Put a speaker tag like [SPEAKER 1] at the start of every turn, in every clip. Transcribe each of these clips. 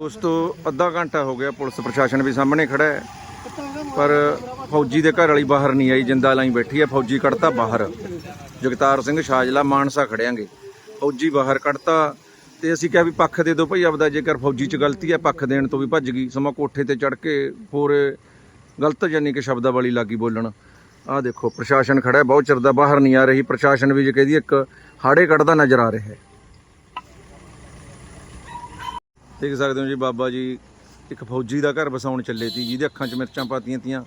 [SPEAKER 1] ਉਸ ਤੋਂ ਅੱਧਾ ਘੰਟਾ ਹੋ ਗਿਆ, ਪੁਲਿਸ ਪ੍ਰਸ਼ਾਸਨ ਵੀ ਸਾਹਮਣੇ ਖੜਾ ਹੈ। ਪਰ ਫੌਜੀ ਦੇ ਘਰ ਵਾਲੀ ਬਾਹਰ ਨਹੀਂ ਆਈ, ਜਿੰਦਾ ਲਾਈ ਬੈਠੀ ਹੈ, ਫੌਜੀ ਕੱਢਤਾ ਬਾਹਰ। ਜਗਤਾਰ ਸਿੰਘ ਸ਼ਾਜਲਾ ਮਾਨਸਾ ਖੜਿਆਂਗੇ। ਫੌਜੀ ਬਾਹਰ ਕੱਢਤਾ ਤੇ ਅਸੀਂ ਕਿਹਾ ਵੀ ਪੱਖ ਦੇ ਦਿਓ ਭਾਈ, ਆਪਦਾ ਜੇਕਰ ਫੌਜੀ 'ਚ ਗਲਤੀ ਹੈ, ਪੱਖ ਦੇਣ ਤੋਂ ਵੀ ਭੱਜ ਗਈ। ਸਮਾਂ ਕੋਠੇ ਤੇ ਚੜ ਕੇ ਹੋਰ ਗਲਤ ਜਾਨੀ ਕਿ ਸ਼ਬਦਾਵਲੀ ਲੱਗੀ ਬੋਲਣ। ਆਹ ਦੇਖੋ, ਪ੍ਰਸ਼ਾਸਨ ਖੜਾ ਬਹੁਤ ਚਿਰ ਦਾ ਬਾਹਰ ਨਹੀਂ ਆ ਰਹੀ। ਪ੍ਰਸ਼ਾਸਨ ਵੀ ਜੇ ਕਹਦੀ ਇੱਕ ਹਾੜੇ ਕੱਢਦਾ ਨਜ਼ਰ ਆ ਰਿਹਾ ਹੈ। ਦੇਖ ਸਕਦੇ ਹੋ ਜੀ ਬਾਬਾ ਜੀ ਇੱਕ ਫੌਜੀ ਦਾ ਘਰ ਵਸਾਉਣ ਚੱਲੇ ਸੀ ਜਿਹਦੇ ਅੱਖਾਂ 'ਚ ਮਿਰਚਾਂ ਪਾਤੀਆਂ ਤੀਆਂ।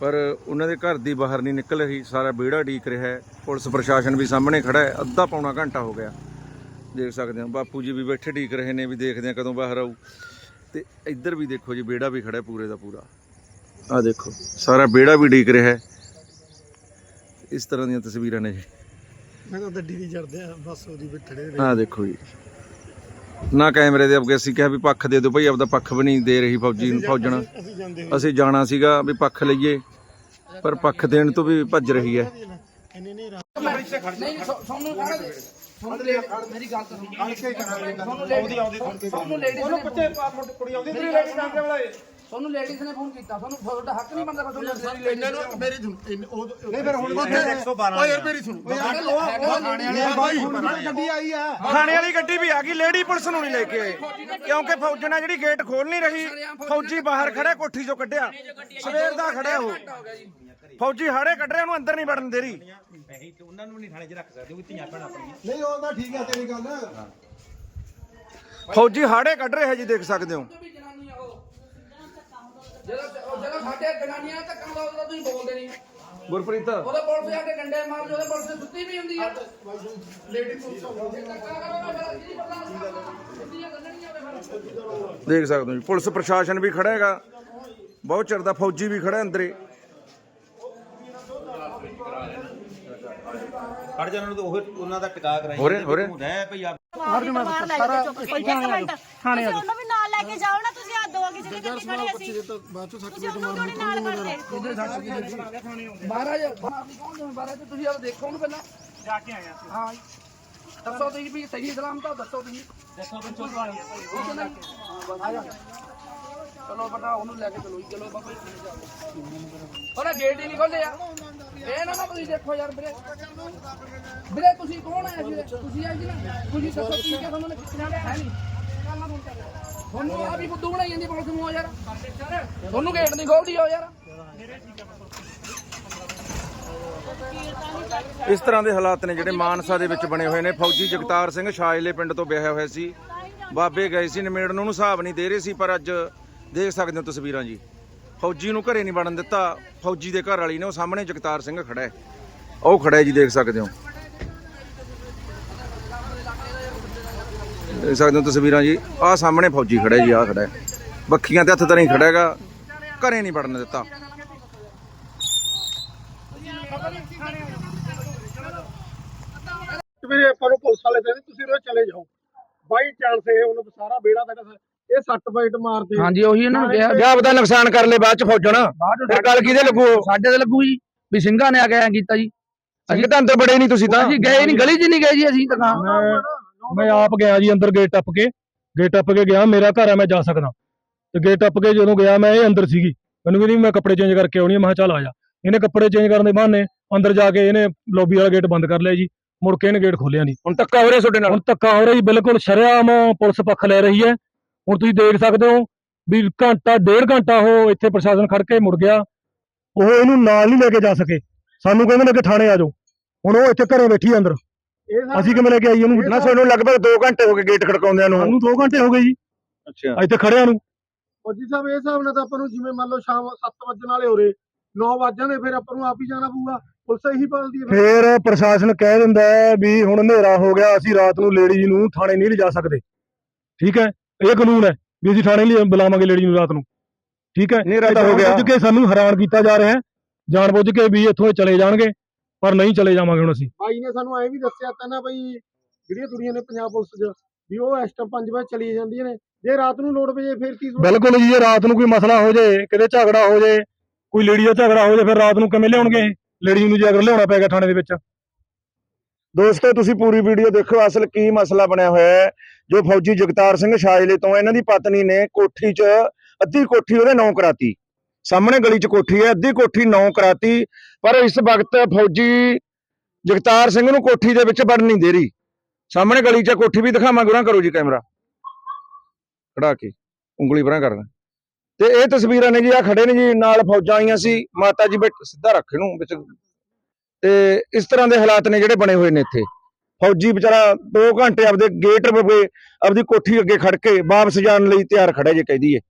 [SPEAKER 1] ਪਰ ਉਹਨਾਂ ਦੇ ਘਰ ਦੀ ਬਾਹਰ ਨਹੀਂ ਨਿਕਲ ਰਹੀ ਸਾਰਾ ਵਿਹੜਾ ਢੀਕ ਰਿਹਾ ਹੈ। ਪੁਲਿਸ ਪ੍ਰਸ਼ਾਸਨ ਵੀ ਸਾਹਮਣੇ ਖੜਾ ਹੈ ਅੱਧਾ ਪੌਣਾ ਘੰਟਾ ਹੋ ਗਿਆ। ਦੇਖ ਸਕਦੇ ਹੋ ਬਾਪੂ ਜੀ ਵੀ ਬੈਠੇ ਢੀਕ ਰਹੇ ਨੇ ਵੀ ਦੇਖਦੇ ਆ ਕਦੋਂ ਬਾਹਰ ਆਊ। ਤੇ ਇੱਧਰ ਵੀ ਦੇਖੋ ਜੀ ਵਿਹੜਾ ਵੀ ਖੜਾ ਹੈ ਪੂਰੇ ਦਾ ਪੂਰਾ। ਆਹ ਦੇਖੋ ਸਾਰਾ ਵਿਹੜਾ ਵੀ ਢੀਕ ਰਿਹਾ ਹੈ। ਇਸ ਤਰ੍ਹਾਂ ਦੀਆਂ ਤਸਵੀਰਾਂ ਨੇ ਜੀ।
[SPEAKER 2] ਮੈਂ ਤਾਂ ਗੱਡੀ ਦੀ ਚੜਦੇ ਆ ਬਸ ਉਹਦੀ ਬਿਠੜੇ
[SPEAKER 1] ਆਹ ਦੇਖੋ ਜੀ। ਨਾ ਕੈਮਰੇ ਦੇ ਅੱਗੇ ਅਸੀਂ ਕਿਹਾ ਵੀ ਪੱਖ ਦੇ ਦਿਓ ਭਾਈ ਆਪਦਾ ਪੱਖ ਵੀ ਨਹੀਂ ਦੇ ਰਹੀ ਫੌਜੀ ਨੂੰ ਫੌਜਣਾ।
[SPEAKER 2] ਅਸੀਂ
[SPEAKER 1] ਜਾਣਾ ਸੀਗਾ ਵੀ ਪੱਖ ਲਈਏ ਪਰ ਪੱਖ ਦੇਣ ਤੋਂ ਵੀ ਭੱਜ ਰਹੀ ਹੈ।
[SPEAKER 3] ਤੁਹਾਨੂੰ ਲੇਡੀ ਤੁਹਾਨੂੰ ਲੇਡੀ ਤੁਹਾਨੂੰ ਲੇਡੀਜ਼ ਨੇ ਫੋਨ ਕੀਤਾ ਤੁਹਾਨੂੰ ਤੁਹਾਡਾ ਹੱਕ ਨਹੀਂ ਬਣਦਾ ਤੁਹਾਨੂੰ
[SPEAKER 2] ਇਹਨਾਂ ਨੂੰ ਮੇਰੀ ਸੁਣ ਉਹ ਨਹੀਂ ਫਿਰ ਹੁਣ 112 ਓਏ ਯਾਰ ਮੇਰੀ ਸੁਣ ਗੱਡੀ ਆਈ ਆ
[SPEAKER 4] ਥਾਣੇ ਵਾਲੀ ਗੱਡੀ ਵੀ ਆ ਗਈ ਲੇਡੀ ਪੁਲਿਸ ਨੂੰ ਨਹੀਂ ਲੈ ਕੇ ਆਏ ਕਿਉਂਕਿ ਫੌਜਣਾ ਜਿਹੜੀ ਗੇਟ ਖੋਲ ਨਹੀਂ ਰਹੀ ਫੌਜੀ ਬਾਹਰ ਖੜਾ ਕੋਠੀ ਚੋਂ ਕੱਢਿਆ ਸਵੇਰ ਦਾ ਖੜਿਆ ਉਹ ਫੌਜੀ ਹਾੜੇ ਕੱਢ ਰਿਹਾ ਉਹਨੂੰ ਅੰਦਰ ਨਹੀਂ ਵੜਨ ਦੇ ਰਹੀ
[SPEAKER 2] ਨਹੀਂ ਉਹ ਤਾਂ ਠੀਕ ਆ ਤੇਰੀ ਗੱਲ
[SPEAKER 4] ਫੌਜੀ ਹਾੜੇ ਕੱਢ ਰਿਹਾ ਜੀ ਦੇਖ ਸਕਦੇ ਹੋ
[SPEAKER 3] ਜਦੋਂ ਜਦੋਂ ਸਾਡੇ ਜਨਾਨੀਆਂ ਧੱਕਾ ਲਾਉਂਦਾ ਤੁਸੀਂ ਬੋਲਦੇ ਨਹੀਂ।
[SPEAKER 1] ਗੁਰਪ੍ਰੀਤ।
[SPEAKER 3] ਉਹਦੇ ਪੁਲਿਸ ਆ ਕੇ ਡੰਡੇ ਮਾਰਦੇ ਉਹਦੇ ਪੁਲਿਸ ਸੁੱਤੀ ਵੀ ਹੁੰਦੀ ਆ। ਲੇਡੀ ਪੁਲਿਸ ਧੱਕਾ ਕਰੋ ਨਾ ਫਿਰ ਕੀ ਪਤਾ ਸਿੱਧੀਆਂ ਗੱਲਣੀਆਂ ਵੇ ਫਿਰ।
[SPEAKER 1] ਦੇਖ ਸਕਦੇ ਹੋ ਜੀ ਪੁਲਿਸ ਪ੍ਰਸ਼ਾਸਨ ਵੀ ਖੜਾ ਹੈਗਾ। ਬਹੁਤ ਚਿਰ ਦਾ ਫੌਜੀ ਵੀ ਖੜਾ ਅੰਦਰੇ।
[SPEAKER 5] ਖੜ ਜਾ ਉਹਨਾਂ ਨੂੰ ਉਹ ਉਹਨਾਂ ਦਾ ਟਿਕਾ ਕਰਾਈ
[SPEAKER 1] ਹੋ ਰਿਹਾ ਹੋ ਰਿਹਾ।
[SPEAKER 5] ਭਈ ਆ।
[SPEAKER 6] ਸਾਰਾ ਥਾਣੇ ਆ ਉਹਨੂੰ ਵੀ ਨਾਲ ਲੈ ਕੇ ਜਾਓ ਨਾ ਤੁਸੀਂ ਆ ਦੋ ਗੱਡੀ ਖੜੀ ਅਸੀਂ
[SPEAKER 2] ਤਾਂ ਬਾਅਦ ਚੋਂ ਸੱਟ
[SPEAKER 6] ਤੁਸੀਂ ਉਹਨੂੰ ਨੀ ਨਾਲ ਕਰਦੇ
[SPEAKER 3] ਮਹਾਰਾਜ ਮਾਫੀ ਕੌਣ ਦੇ ਮਹਾਰਾਜ ਤੁਸੀਂ ਆਪ ਦੇਖੋ ਉਹਨੂੰ ਪਹਿਲਾਂ। ਜਾ ਕੇ ਆਇਆ ਹਾਂ ਦੱਸੋ ਤੁਸੀਂ ਵੀ ਸਹੀ ਸਲਾਮ ਤਾਂ ਦੱਸੋ ਤੁਸੀਂ। ਦੱਸੋ ਬੱਚੋ ਚਲੋ ਬਟਾ ਉਹਨੂੰ ਲੈ ਕੇ ਚਲੋ ਜੀ, ਚਲੋ ਬਾਬਾ ਜੀ ਉਹਨੇ ਗੇਟ ਹੀ ਨਹੀਂ ਖੋਲਿਆ ਇਹ ਨਾ ਨਾ ਤੁਸੀਂ ਦੇਖੋ ਯਾਰ ਵੀਰੇ। ਵੀਰੇ ਤੁਸੀਂ ਕੌਣ ਆਏ ਵੀਰੇ ਤੁਸੀਂ ਆਏ ਜੀ ਨਾ। ਤੁਸੀਂ ਦੱਸੋ ਕੀ ਕਿ ਤੁਹਾਨੂੰ? ਕਿੱਥੇ ਹੈ ਨਹੀਂ। ਤੁਹਾਨੂੰ ਆ ਵੀ ਬੁੱਧੂ ਬਣਾਈ ਜਾਂਦੀ ਪੁਲਿਸ ਨੂੰ ਯਾਰ। ਤੁਹਾਨੂੰ ਗੇਟ ਨਹੀਂ ਖੋਲਦੀ ਹੋ ਯਾਰ।
[SPEAKER 1] ਇਸ ਤਰ੍ਹਾਂ ਦੇ ਹਾਲਾਤ ਨੇ ਜਿਹੜੇ ਮਾਨਸਾ ਦੇ ਵਿੱਚ ਬਣੇ ਹੋਏ ਨੇ। ਫੌਜੀ ਜਗਤਾਰ ਸਿੰਘ ਸ਼ਾਜਲੇ ਪਿੰਡ ਤੋਂ ਵਿਆਹਿਆ ਹੋਇਆ ਸੀ। ਬਾਬੇ ਗਏ ਸੀ, ਨਿਮੇੜਨ ਨੂੰ ਹਿਸਾਬ ਨਹੀਂ ਦੇ ਰਹੇ ਸੀ, ਪਰ ਅੱਜ ਦੇਖ ਸਕਦੇ ਹੋ ਤਸਵੀਰਾਂ ਜੀ। ਫੌਜੀ ਨੂੰ ਘਰੇ ਨਹੀਂ ਵੜਨ ਦਿੱਤਾ। ਫੌਜੀ ਦੇ ਘਰ ਵਾਲੀ ਨੇ ਉਹ ਸਾਹਮਣੇ ਜਗਤਾਰ ਸਿੰਘ ਖੜਾ ਹੈ। ਉਹ ਖੜਾ ਹੈ ਜੀ, ਦੇਖ ਸਕਦੇ ਹੋ। ਦੇਖ ਸਕਦੇ ਹੋ ਤਸਵੀਰਾਂ ਜੀ। ਆਹ ਸਾਹਮਣੇ ਫੌਜੀ ਖੜਾ ਜੀ ਆਹ ਖੜਾ ਬੱਖੀਆਂ ਤੇ ਹੱਥ ਧਰੀ ਖੜਾ ਹੈਗਾ ਘਰੇ ਨਹੀਂ ਵੜਨ ਦਿੱਤਾ।
[SPEAKER 2] ਵੀਰੇ ਆਪਾਂ ਨੂੰ ਪੁਲਿਸ ਵਾਲੇ ਕਹਿੰਦੇ ਤੁਸੀਂ ਰੋ ਚਲੇ ਜਾਓ। ਬਾਈ ਚਾਂਸ ਇਹ ਹੁਣ ਸਾਰਾ ਬੇੜਾ ਤੱਕ ਇਹ ਸੱਟ ਬਾਈਟ ਮਾਰਦੇ
[SPEAKER 3] ਹਾਂਜੀ ਉਹੀ ਇਹਨਾਂ ਨੂੰ। ਕਿਹਾ
[SPEAKER 1] ਵਿਆਹ ਦਾ ਨੁਕਸਾਨ ਕਰ ਲੈ ਬਾਅਦ ਚ ਫੌਜਣ। ਫਿਰ ਗੱਲ ਕਿਹਦੇ ਲੱਗੂ
[SPEAKER 3] ਸਾਡੇ ਤੇ ਲੱਗੂ ਜੀ। ਵੀ ਸਿੰਘਾਂ ਨੇ ਆ ਕੇ ਐਂ ਕੀਤਾ ਜੀ।
[SPEAKER 1] ਅਸੀਂ ਤਾਂ ਅੰਦਰ ਬੜੇ ਨਹੀਂ ਤੁਸੀਂ ਤਾਂ।
[SPEAKER 3] ਅਸੀਂ ਗਏ ਨਹੀਂ ਗਲੀ 'ਚ ਨਹੀਂ ਗਏ ਜੀ ਅਸੀਂ ਤਾਂ
[SPEAKER 7] ਮੈਂ ਆਪ ਗਿਆ ਜੀ ਅੰਦਰ ਗੇਟ ਟੱਪ ਕੇ ਗੇਟ ਟੱਪ ਕੇ ਗਿਆ ਮੇਰਾ ਘਰ ਆ ਮੈਂ ਜਾ ਸਕਦਾ। ਤੇ ਗੇਟ ਟੱਪ ਕੇ ਜਦੋਂ ਗਿਆ ਮੈਂ ਇਹ ਅੰਦਰ ਸੀਗੀ। ਮੈਨੂੰ ਕਹਿੰਦੀ ਮੈਂ ਕੱਪੜੇ ਚੇਂਜ ਕਰਕੇ ਆਉਣੀ ਆ ਮੈਂ ਚੱਲ ਆ ਜਾ। ਇਹਨੇ ਕੱਪੜੇ ਚੇਂਜ ਕਰਨ ਦੇ ਬਹਾਨੇ ਅੰਦਰ ਜਾ ਕੇ ਇਹਨੇ ਲੌਬੀ ਵਾਲਾ ਗੇਟ ਬੰਦ ਕਰ ਲਿਆ ਜੀ। ਮੁੜ ਕੇ ਇਹਨੇ ਗੇਟ ਖੋਲਿਆ ਨਹੀਂ।
[SPEAKER 1] ਹੁਣ ਧੱਕਾ ਹੋ ਰਿਹਾ ਤੁਹਾਡੇ ਨਾਲ?
[SPEAKER 7] ਹੁਣ ਧੱਕਾ ਹੋ ਰਿਹਾ ਜੀ ਬਿਲਕੁਲ ਸ਼ਰੇਆਮ ਪੁਲਿਸ ਪੱਖ ਲੈ ਰਹੀ ਹੈ। ਹੁਣ ਤੁਸੀਂ ਦੇਖ ਸਕਦੇ ਹੋ ਵੀ ਘੰਟਾ ਡੇਢ ਘੰਟਾ ਉਹ ਇੱਥੇ ਪ੍ਰਸ਼ਾਸਨ ਖੜ ਕੇ ਮੁੜ ਗਿਆ। ਉਹ ਇਹਨੂੰ ਨਾਲ ਨਹੀਂ ਲੈ ਕੇ ਜਾ ਸਕੇ। ਸਾਨੂੰ ਕਹਿੰਦੇ ਨੇ ਕਿ ਥਾਣੇ ਆ ਜਾਓ। ਹੁਣ ਉਹ ਇੱਥੇ ਘਰੇ ਬੈਠੀ ਅੰਦਰ। ਅਸੀਂ ਕਿਵੇਂ ਲੈ ਕੇ ਆਈਏ ਉਹਨੂੰ?
[SPEAKER 1] ਨਾ ਤੁਹਾਨੂੰ ਲਗਭਗ 2 ਘੰਟੇ ਹੋ ਗਏ ਗੇਟ ਖੜਕਾਉਂਦਿਆਂ ਨੂੰ।
[SPEAKER 7] ਸਾਨੂੰ 2 ਘੰਟੇ ਹੋ ਗਏ ਜੀ।
[SPEAKER 1] ਅੱਛਾ।
[SPEAKER 7] ਇੱਥੇ ਖੜਿਆਂ ਨੂੰ।
[SPEAKER 2] ਫੌਜੀ ਸਾਹਿਬ ਇਹ ਹਿਸਾਬ ਨਾਲ ਤਾਂ ਆਪਾਂ ਨੂੰ ਜਿਵੇਂ ਮੰਨ ਲਓ ਸ਼ਾਮ 7 ਵਜਣ ਵਾਲੇ ਹੋਰੇ 9 ਵਜੇ ਦੇ ਫਿਰ ਆਪਾਂ ਨੂੰ ਆਪ ਹੀ ਜਾਣਾ ਪਊਗਾ। ਪੁਲਿਸ ਇਹੀ ਪਾਲਦੀ ਹੈ ਫਿਰ।
[SPEAKER 7] ਪ੍ਰਸ਼ਾਸਨ ਕਹਿ ਦਿੰਦਾ ਹੈ ਵੀ ਹੁਣ ਹਨੇਰਾ ਹੋ ਗਿਆ ਅਸੀਂ ਰਾਤ ਨੂੰ ਲੇਡੀ ਨੂੰ ਥਾਣੇ ਨਹੀਂ ਲਿਜਾ ਸਕਦੇ। ਠੀਕ ਹੈ? ਇਹ ਕਾਨੂੰਨ ਹੈ ਵੀ ਅਸੀਂ ਥਾਣੇ ਲਈ ਬੁਲਾਵਾਂਗੇ ਲੇਡੀ ਨੂੰ ਰਾਤ ਨੂੰ। ਠੀਕ ਹੈ?
[SPEAKER 1] ਹਨੇਰਾ ਤਾਂ ਹੋ ਗਿਆ।
[SPEAKER 7] ਕੇ ਸਾਨੂੰ ਹੈਰਾਨ ਕੀਤਾ ਜਾ ਰਿਹਾ ਹੈ। ਜਾਣ ਬੁੱਝ ਕੇ ਵੀ ਇੱਥੋਂ ਇਹ ਚਲੇ ਜਾਣਗੇ। ਪਰ ਨਹੀਂ ਚਲੇ ਜਾਵਾਂਗੇ ਹੁਣ ਅਸੀਂ।
[SPEAKER 2] ਬਾਈ ਨੇ ਸਾਨੂੰ ਐ ਵੀ ਦੱਸਿਆ ਤਾਂ ਨਾ ਬਈ ਜਿਹੜੀਆਂ ਕੁੜੀਆਂ ਨੇ ਪੰਜਾਬ ਪੁਲਿਸ 'ਚ ਵੀ ਉਹ ਇਸ ਟਾਈਮ 5 ਵਜੇ ਚਲੀ ਜਾਂਦੀਆਂ ਨੇ। ਜੇ ਰਾਤ ਨੂੰ ਲੋੜ ਪਏ ਫਿਰ ਕੀ
[SPEAKER 7] ਬਿਲਕੁਲ ਜੀ ਜੇ ਰਾਤ ਨੂੰ ਕੋਈ ਮਸਲਾ ਹੋ ਜਾਏ ਕਿਤੇ ਝਗੜਾ ਹੋ ਜਾਏ ਕੋਈ ਲੇਡੀ ਦਾ ਝਗੜਾ ਹੋ ਜਾਏ ਫਿਰ ਰਾਤ ਨੂੰ ਕਿਵੇਂ ਲਿਆਉਣਗੇ? ਲੇਡੀ ਨੂੰ ਜੇ ਅਗਰ ਲਿਆਉਣਾ ਪਏਗਾ ਥਾਣੇ ਦੇ ਵਿੱਚ।
[SPEAKER 1] ਦੋਸਤੋ ਤੁਸੀਂ ਪੂਰੀ ਵੀਡੀਓ ਦੇਖੋ ਅਸਲ ਕੀ ਮਸਲਾ ਬਣਿਆ ਹੋਇਆ ਹੈ। ਜੋ ਫੌਜੀ ਜਗਤਾਰ ਸਿੰਘ ਸ਼ਾਜਲੇ ਤੋਂ ਇਹਨਾਂ ਦੀ ਪਤਨੀ ਨੇ ਕੋਠੀ 'ਚ ਅੱਧੀ ਕੋਠੀ ਉਹਦੇ ਨਾਂ ਕਰਾਤੀ। ਸਾਹਮਣੇ ਗਲੀ 'ਚ ਕੋਠੀ ਹੈ, ਅੱਧੀ ਕੋਠੀ ਨੌ ਕਰਾਤੀ, ਪਰ ਇਸ ਵਕਤ ਫੌਜੀ ਜਗਤਾਰ ਸਿੰਘ ਨੂੰ ਕੋਠੀ ਦੇ ਵਿੱਚ ਵੜਨ ਨਹੀਂ ਦੇ ਰਹੀ। ਸਾਹਮਣੇ ਗਲੀ 'ਚ ਕੋਠੀ ਵੀ ਦਿਖਾਵਾਂ, ਗੁਰਾਂ ਕਰੋ ਜੀ ਕੈਮਰਾ। ਖੜਾ ਕੇ, ਉਂਗਲੀ ਪਰਾਂ ਕਰਨਾ। ਤੇ ਇਹ ਤਸਵੀਰਾਂ ਨੇ ਜੀ ਆ ਖੜੇ ਨੇ ਜੀ, ਨਾਲ ਫੌਜਾਂ ਆਈਆਂ ਸੀ, ਮਾਤਾ ਜੀ ਬੇਟ ਸਿੱਧਾ ਰੱਖ ਇਹਨੂੰ ਵਿੱਚ। ਤੇ ਇਸ ਤਰ੍ਹਾਂ ਦੇ ਹਾਲਾਤ ਨੇ ਜਿਹੜੇ ਬਣੇ ਹੋਏ ਨੇ ਇੱਥੇ। ਫੌਜੀ ਵਿਚਾਰਾ 2 ਘੰਟੇ ਆਪਦੇ ਗੇਟ ਰਵੇ ਆਪਦੀ ਕੋਠੀ ਅੱਗੇ ਖੜ ਕੇ ਵਾਪਸ ਜਾਣ ਲਈ ਤਿਆਰ ਖੜਾ ਜੇ ਕਹਿ ਦਈਏ।